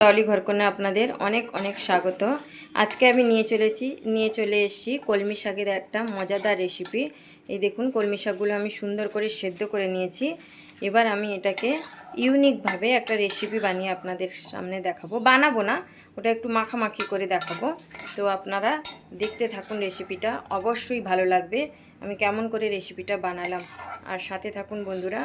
Trolley ঘরকন্যা আপনাদের অনেক অনেক স্বাগত। আজকে আমি নিয়ে চলেছি, নিয়ে চলে এসেছি কলমি শাকের একটা মজাদার রেসিপি এই দেখুন, কলমি শাকগুলো আমি সুন্দর করে সেদ্ধ করে নিয়েছি। এবার আমি এটাকে ইউনিকভাবে একটা রেসিপি বানিয়ে আপনাদের সামনে দেখাবো। বানাবো না, ওটা একটু মাখামাখি করে দেখাবো। তো আপনারা দেখতে থাকুন রেসিপিটা অবশ্যই ভালো লাগবে। আমি কেমন করে রেসিপিটা বানালাম। আর সাথে থাকুন বন্ধুরা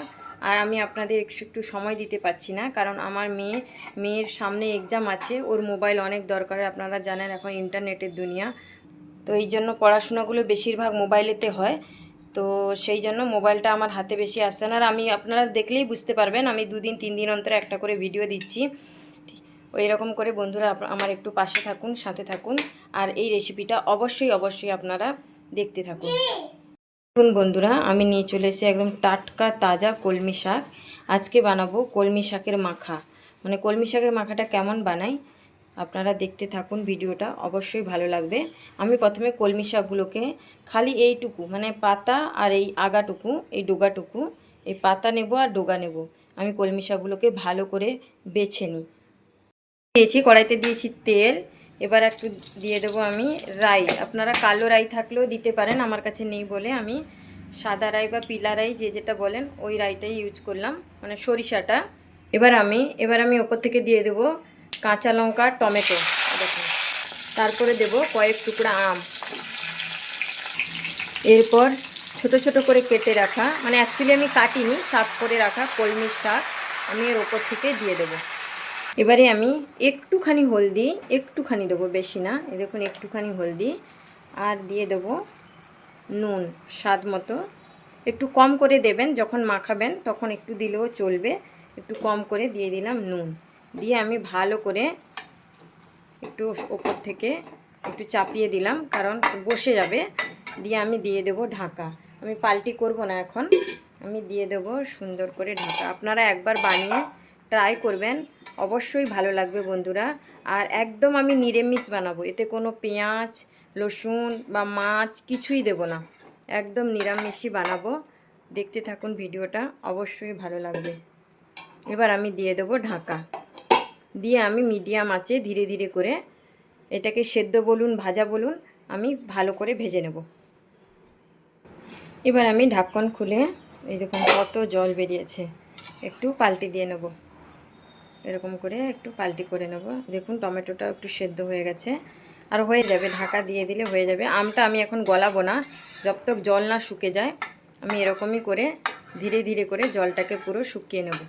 আর আমি আপনাদের একটু একটু সময় দিতে পারছি না, কারণ আমার মেয়ে, মেয়ের সামনে এক্সাম আছে, ওর মোবাইল অনেক দরকার, আপনারা জানেন এখন ইন্টারনেটের দুনিয়া। তো এই জন্য পড়াশোনাগুলো বেশিরভাগ মোবাইলেতে হয়, তো সেই জন্য মোবাইলটা আমার হাতে বেশি আসছে না। আর আমি, আপনারা দেখলেই বুঝতে পারবেন, আমি দুদিন, তিন দিন অন্তরে একটা করে ভিডিও দিচ্ছি। ওই রকম করে বন্ধুরা আমার একটু পাশে থাকুন, সাথে থাকুন, আর এই রেসিপিটা অবশ্যই অবশ্যই আপনারা দেখতে থাকুন। দেখুন বন্ধুরা, আমি নিয়ে চলে এসেছি একদম টাটকা, তাজা কলমি শাক। আজকে বানাবো কলমি শাকের মাখা। মানে কলমি শাকের মাখাটা কেমন বানাই, আপনারা দেখতে থাকুন ভিডিওটা, অবশ্যই ভালো লাগবে। আমি প্রথমে কলমি শাকগুলোকে খালি এইটুকু মানে পাতা আর এই আগাটুকু, এই ডোগাটুকু, এই পাতা নেব আর ডোগা নেব, আমি কলমি শাকগুলোকে ভালো করে বেছে নিই। দিয়েছি, কড়াইতে দিয়েছি তেল এবার একটু দিয়ে দেবো আমি রাই। আপনারা কালো রাই থাকলেও দিতে পারেন, আমার কাছে নেই বলে। আমি সাদা রাই বা পিলা রাই যে যেটা বলেন, ওই রাইটাই ইউজ করলাম মানে সরিষাটা। এবার আমি এবার আমি ওপর থেকে দিয়ে দেবো কাঁচা লঙ্কা, টমেটো। দেখুন, তারপরে দেব কয়েক টুকরা আম। এরপর ছোট ছোট করে কেটে রাখা মানে অ্যাকচুয়ালি আমি কাটিনি, সাফ করে রাখা কলমির শাক আমি এর ওপর থেকে দিয়ে দেবো। এবারে আমি একটুখানি হলদি, একটুখানি দেবো বেশি না। এই দেখুন, একটুখানি হলদি। আর দিয়ে দেবো নুন, স্বাদ মতো। একটু কম করে দেবেন, যখন মাখাবেন তখন একটু দিলেও চলবে। একটু কম করে দিয়ে দিলাম নুন। দিয়ে আমি ভালো করে একটু ওপর থেকে একটু চাপিয়ে দিলাম, কারণ বসে যাবে। দিয়ে আমি দিয়ে দেব ঢাকা। আমি পাল্টি করব না এখন। আমি দিয়ে দেব সুন্দর করে ঢাকা। আপনারা একবার বানিয়ে ট্রাই করবেন। অবশ্যই ভালো লাগবে বন্ধুরা। আর একদম আমি নিরামিষ বানাবো, এতে কোনো পেঁয়াজ, রসুন বা মাছ কিছুই দেব না। একদম নিরামিষই বানাবো। দেখতে থাকুন ভিডিওটা, অবশ্যই ভালো লাগবে। এবার আমি দিয়ে দেবো ঢাকা। দিয়ে আমি মিডিয়াম আঁচে ধীরে ধীরে করে এটাকে সেদ্ধ বলুন, ভাজা বলুন, আমি ভালো করে ভেজে নেব। এবার আমি ঢাকন খুলে, এই দেখুন কত জল বেরিয়েছে, একটু পাল্টে দিয়ে নেব। এরকম করে একটু পাল্টি করে নেব। দেখুন টমেটোটা একটু সেদ্ধ হয়ে গেছে। আর হয়ে যাবে, ঢাকা দিয়ে দিলে হয়ে যাবে। আমটা আমি এখন গলাবো না, যত তক জল না শুকে যায়, আমি এরকমই করে, ধীরে ধীরে করে জলটাকে পুরো শুকিয়ে নেব।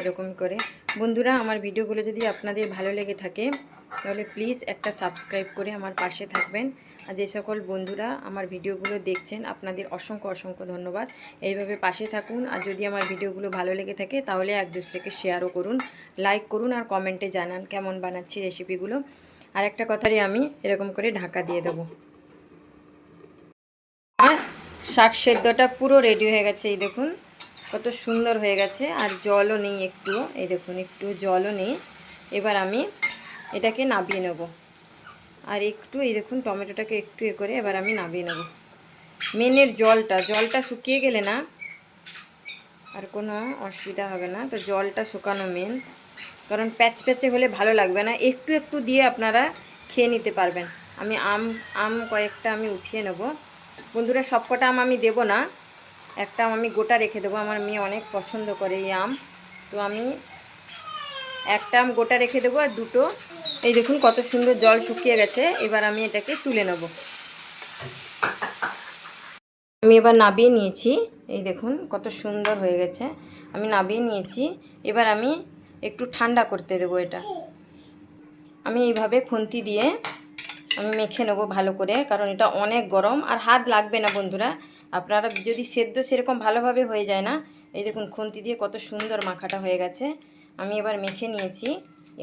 এরকম করে। বন্ধুরা, আমার ভিডিওগুলো যদি আপনাদের ভালো লেগে থাকে, তাহলে প্লিজ একটা সাবস্ক্রাইব করে আমার পাশে থাকবেন। আর যে সকল বন্ধুরা আমার ভিডিওগুলো দেখছেন, আপনাদের অসংখ্য অসংখ্য ধন্যবাদ। এইভাবে পাশে থাকুন আর যদি আমার ভিডিওগুলো ভালো লেগে থাকে তাহলে এক দুসরেকে শেয়ারও করুন লাইক করুন আর কমেন্টে জানান কেমন বানাচ্ছি রেসিপিগুলো আর একটা কথারই আমি, এরকম করে ঢাকা দিয়ে দেবো। আর শাক সেদ্ধটা পুরো রেডি হয়ে গেছে, এই দেখুন। কত সুন্দর হয়ে গেছে, আর জলও নেই একটু এই দেখুন একটু জলও নেই। এবার আমি এটাকে নাবিয়ে নেব। আর একটু এই দেখুন টমেটোটাকে একটু এ করে এবার আমি নামিয়ে নেব। মেনের জলটা জলটা শুকিয়ে গেলে না আর কোনো অসুবিধা হবে না। তো জলটা শুকানো মেন। কারণ প্যাচ প্যাচে হলে ভালো লাগবে না। একটু একটু দিয়ে আপনারা খেয়ে নিতে পারবেন। আমি আম আম কয়েকটা আমি উঠিয়ে নেব। বন্ধুরা, সবকটা আম আমি দেবো না। একটা আম আমি গোটা রেখে দেবো। আমার মেয়ে অনেক পছন্দ করে এই আম। তো আমি একটা আম গোটা রেখে দেবো আর দুটো এই দেখুন কত সুন্দর জল শুকিয়ে গেছে। এবার আমি এটাকে তুলে নেব। আমি এবার নাবিয়ে নিয়েছি। এই দেখুন কত সুন্দর হয়ে গেছে। আমি নাবিয়ে নিয়েছি। এবার আমি একটু ঠান্ডা করতে দেবো এটা। আমি এইভাবে খুন্তি দিয়ে আমি মেখে নেব ভালো করে, কারণ এটা অনেক গরম আর হাত লাগবে না বন্ধুরা। আপনারা যদি সেদ্ধ সেরকম ভালোভাবে হয়ে যায় না, এই দেখুন খুন্তি দিয়ে কত সুন্দর মাখাটা হয়ে গেছে। আমি এবার মেখে নিয়েছি।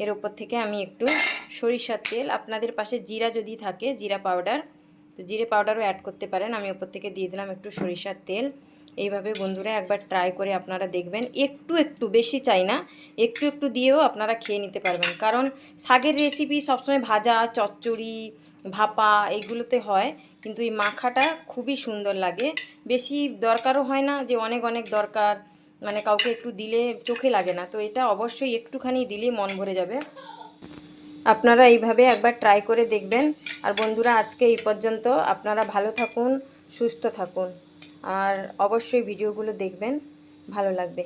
এর ওপর থেকে আমি একটু সরিষার তেল, আপনাদের পাশে জিরা যদি থাকে, জিরা পাউডার তো জিরে পাউডারও অ্যাড করতে পারেন। আমি ওপর থেকে দিয়ে দিলাম একটু সরিষার তেল। এইভাবে বন্ধুরা একবার ট্রাই করে আপনারা দেখবেন। একটু একটু, বেশি চাই না, একটু একটু দিয়েও আপনারা খেয়ে নিতে পারবেন। কারণ শাকের রেসিপি সবসময় ভাজা, চচ্চড়ি, ভাপা এইগুলোতে হয়, কিন্তু এই মাখাটা খুবই সুন্দর লাগে। বেশি দরকারও হয় না যে অনেক অনেক দরকার। মানে কাউকে একটু দিলে চোখে লাগে না, তো এটা অবশ্যই একটুখানি দিলেই মন ভরে যাবে। আপনারা এইভাবে একবার ট্রাই করে দেখবেন। আর বন্ধুরা, আজকে এই পর্যন্ত। আপনারা ভালো থাকুন, সুস্থ থাকুন। আর অবশ্যই ভিডিওগুলো দেখবেন, ভালো লাগবে।